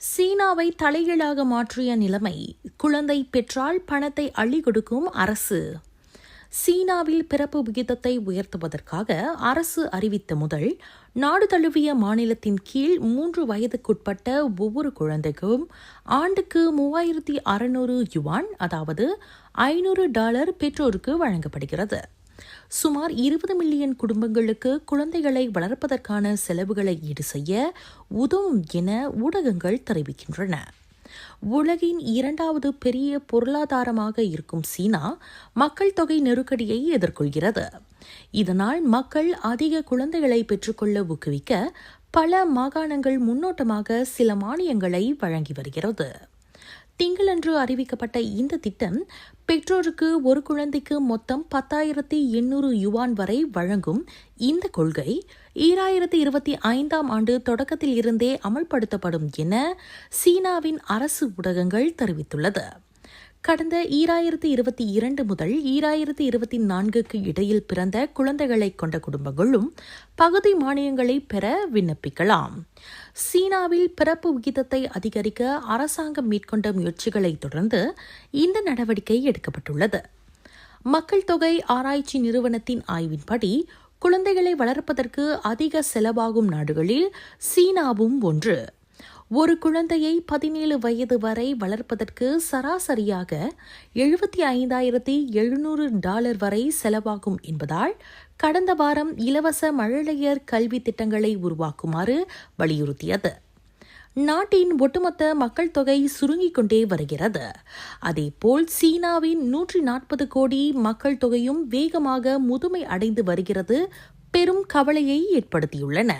சீனாவை தலைகீழாக மாற்றிய நிலைமை குழந்தை பெற்றால் பணத்தை அள்ளி கொடுக்கும் அரசு. சீனாவில் பிறப்பு விகிதத்தை உயர்த்துவதற்காக அரசு அறிவித்த முதல் நாடு தழுவிய மாநிலத்தின் கீழ் மூன்று வயதுக்குட்பட்ட ஒவ்வொரு குழந்தைக்கும் ஆண்டுக்கு மூவாயிரத்தி அறுநூறு யுவான் அதாவது ஐநூறு டாலர் பெற்றோருக்கு வழங்கப்படுகிறது. சுமார் இருபது மில்லியன் குடும்பங்களுக்கு குழந்தைகளை வளர்ப்பதற்கான செலவுகளை ஈடு செய்ய உதவும் என ஊடகங்கள் தெரிவிக்கின்றன. உலகின் இரண்டாவது பெரிய பொருளாதாரமாக இருக்கும் சீனா மக்கள் தொகை நெருக்கடியை எதிர்கொள்கிறது. இதனால் மக்கள் அதிக குழந்தைகளை பெற்றுக்கொள்ள ஊக்குவிக்க பல மாகாணங்கள் முன்னோட்டமாக சில மானியங்களை வழங்கி வருகிறது. திங்களன்று அறிவிக்கப்பட்ட இந்த திட்டம் பெற்றோருக்கு ஒரு குழந்தைக்கு மொத்தம் பத்தாயிரத்தி எண்ணூறு யுவான் வரை வழங்கும் இந்த கொள்கை ஈராயிரத்தி இருபத்தி ஐந்தாம் ஆண்டு தொடக்கத்தில் இருந்தே அமல்படுத்தப்படும் என சீனாவின் அரசு ஊடகங்கள் தெரிவித்துள்ளது. கடந்த ஈராயிரத்தி இருபத்தி இரண்டு முதல் ஈராயிரத்தி இருபத்தி நான்குக்கு இடையில் பிறந்த குழந்தைகளை கொண்ட குடும்பங்களும் பகுதி மானியங்களை பெற விண்ணப்பிக்கலாம். சீனாவில் பிறப்பு விகிதத்தை அதிகரிக்க அரசாங்கம் மேற்கொண்ட முயற்சிகளை தொடர்ந்து இந்த நடவடிக்கை எடுக்கப்பட்டுள்ளது. மக்கள் தொகை ஆராய்ச்சி நிறுவனத்தின் ஆய்வின்படி குழந்தைகளை வளர்ப்பதற்கு அதிக செலவாகும் நாடுகளில் சீனாவும் ஒன்று. ஒரு குழந்தையை பதினேழு வயது வரை வளர்ப்பதற்கு சராசரியாக எழுபத்தி ஐந்தாயிரத்தி எழுநூறு டாலர் வரை செலவாகும் என்பதால் கடந்த வாரம் இலவச மழலையர் கல்வி திட்டங்களை உருவாக்குமாறு வலியுறுத்தியது. நாட்டின் ஒட்டுமொத்த மக்கள் தொகை சுருங்கிக் கொண்டே வருகிறது. அதேபோல் சீனாவின் நூற்றி நாற்பது கோடி மக்கள் தொகையும் வேகமாக முதுமை அடைந்து வருகிறது. பெரும் கவலையை ஏற்படுத்தியுள்ளன.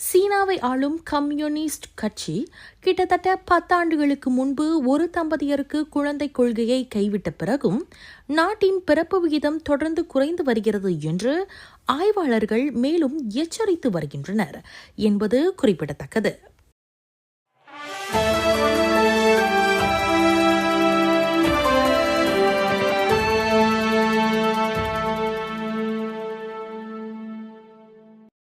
சீனாவை ஆளும் கம்யூனிஸ்ட் கட்சி கிட்டத்தட்ட பத்தாண்டுகளுக்கு முன்பு ஒரு தம்பதியருக்கு குழந்தை கொள்கையை கைவிட்ட பிறகும் நாட்டின் பிறப்பு விகிதம் தொடர்ந்து குறைந்து வருகிறது என்று ஆய்வாளர்கள் மேலும் எச்சரித்து வருகின்றனர் என்பது குறிப்பிடத்தக்கது.